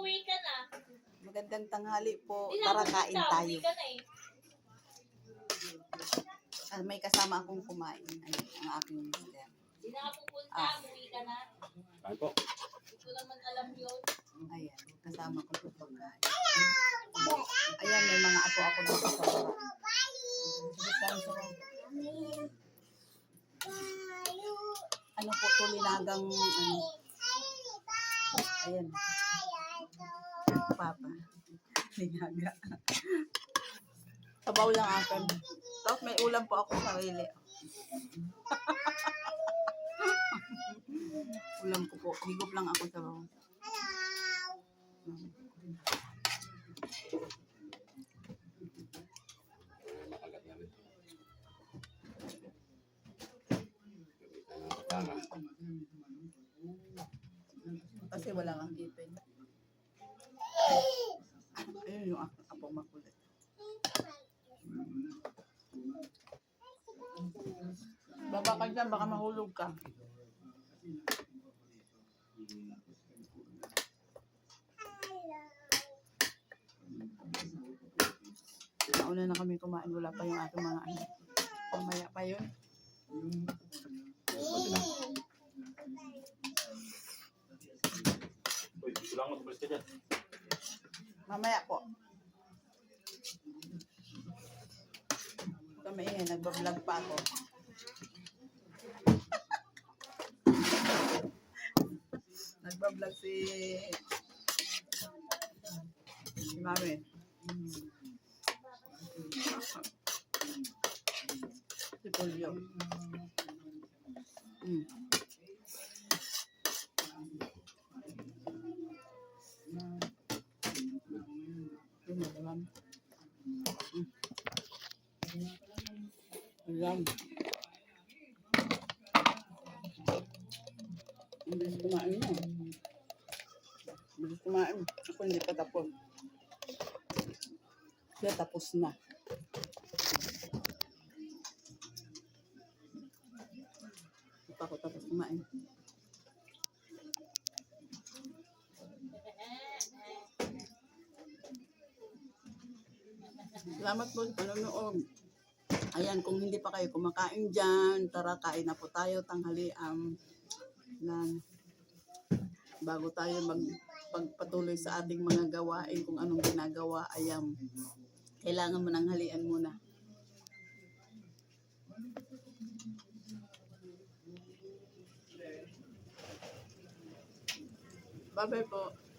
umuwi ka na. Magandang tanghali po. Di Tara na, kain umuwi tayo. ka na eh. Ah, may kasama akong kumain. Ayun, ang aking mister. Di na ka pupunta, Ah. umuwi ka na. Ay po. Hindi ko naman alam yun. Ayan, kasama ko po pagkain. Ayan, may mga apo ako dito sa baba. Ano po, tulinagang, ano, ayan. Papa. Linaga. Sabaw lang akin. Tapos may ulam po ako sarili. ulam ko po. Higop lang ako sa bawang. Makagat na rin. Tama. Kasi wala kang ipin. Yung ako, apo makulit. Baba ka dyan, baka mahulog ka. Nauna na kami kumain, wala pa yung ating mga anak. Pamaya pa yun. Uy, gusto lang mag ka dyan. Mamaya po. Kami eh, nagbablog pa ako. nagbablog si si Mami. Si Julio. Mm. Alam. Ang bilis kumain mo. Bilis kumain. Ako hindi pa tapos. Siya tapos na. Hindi pa ako tapos kumain. Salamat po sa panonood. Ayan, kung hindi pa kayo kumakain dyan, tara kain na po tayo tanghalian. Nan, bago tayo mag pagpatuloy sa ating mga gawain kung anong ginagawa, ayan, kailangan mo ng halian muna. Bye-bye po.